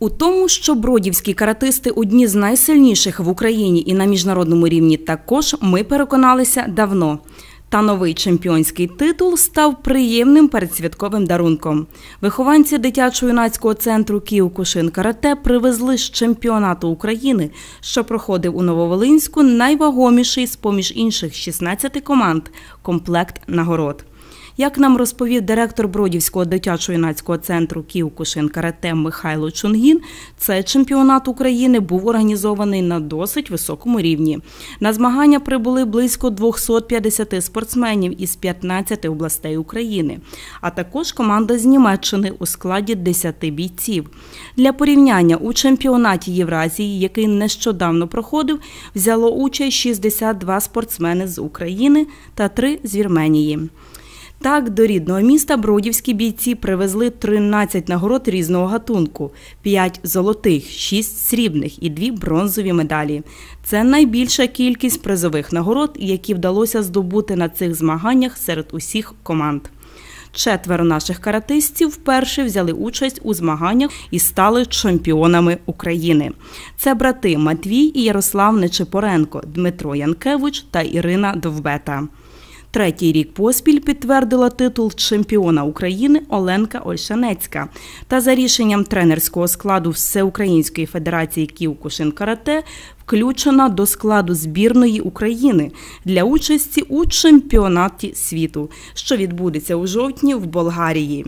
У тому, що бродівські каратисти одні з найсильніших в Україні і на міжнародному рівні, також ми переконалися давно. Та новий чемпіонський титул став приємним передсвятковим дарунком. Вихованці дитячо-юнацького центру Кіокушин Карате привезли з чемпіонату України, що проходив у Нововолинську, найвагоміший з поміж інших 16 команд комплект нагород. Як нам розповів директор Бродівського дитячо-юнацького центру Кіокушин Карате Михайло Чунгін, цей чемпіонат України був організований на досить високому рівні. На змагання прибули близько 250 спортсменів із 15 областей України, а також команда з Німеччини у складі 10 бійців. Для порівняння у чемпіонаті Євразії, який нещодавно проходив, взяло участь 62 спортсмени з України та 3 з Вірменії. Так, до рідного міста бродівські бійці привезли 13 нагород різного гатунку: 5 золотих, 6 срібних і 2 бронзові медалі. Це найбільша кількість призових нагород, які вдалося здобути на цих змаганнях серед усіх команд. Четверо наших каратистів вперше взяли участь у змаганнях і стали чемпіонами України. Це брати Матвій і Ярослав Нечипоренко, Дмитро Янкевич та Ірина Довбета. Третій рік поспіль підтвердила титул чемпіона України Оленка Ольшанецька. Та за рішенням тренерського складу Всеукраїнської федерації Ківкушин Карате включена до складу збірної України для участі у чемпіонаті світу, що відбудеться у жовтні в Болгарії.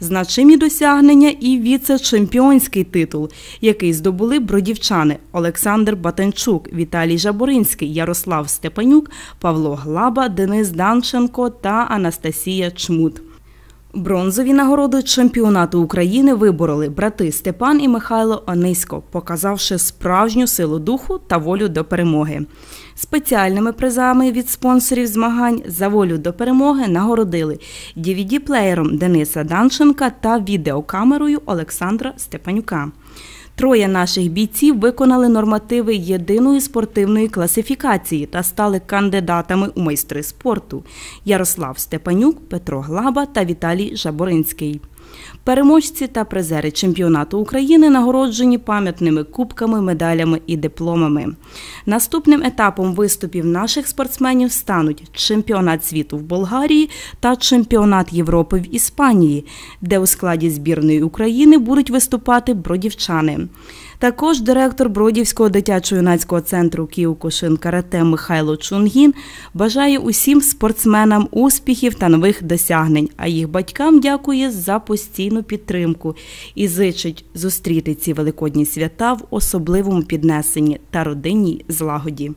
Значимі досягнення і віце-чемпіонський титул, який здобули бродівчани Олександр Батенчук, Віталій Жаборинський, Ярослав Степанюк, Павло Глаба, Денис Данченко та Анастасія Чмут. Бронзові нагороди чемпіонату України вибороли брати Степан і Михайло Онисько, показавши справжню силу духу та волю до перемоги. Спеціальними призами від спонсорів змагань за волю до перемоги нагородили DVD-плеєром Дениса Данченка та відеокамерою Олександра Степанюка. Троє наших бійців виконали нормативи єдиної спортивної класифікації та стали кандидатами у майстри спорту Ярослав Степанюк, Петро Глаба та Віталій Жаборинський. Переможці та призери чемпіонату України нагороджені пам'ятними кубками, медалями і дипломами. Наступним етапом виступів наших спортсменів стануть чемпіонат світу в Болгарії та чемпіонат Європи в Іспанії, де у складі збірної України будуть виступати бродівчани. Також директор Бродівського дитячо-юнацького центру Кіокушин Карате Михайло Чунгін бажає усім спортсменам успіхів та нових досягнень, а їх батькам дякує за постійну підтримку і зичить зустріти ці великодні свята в особливому піднесенні та родинній злагоді.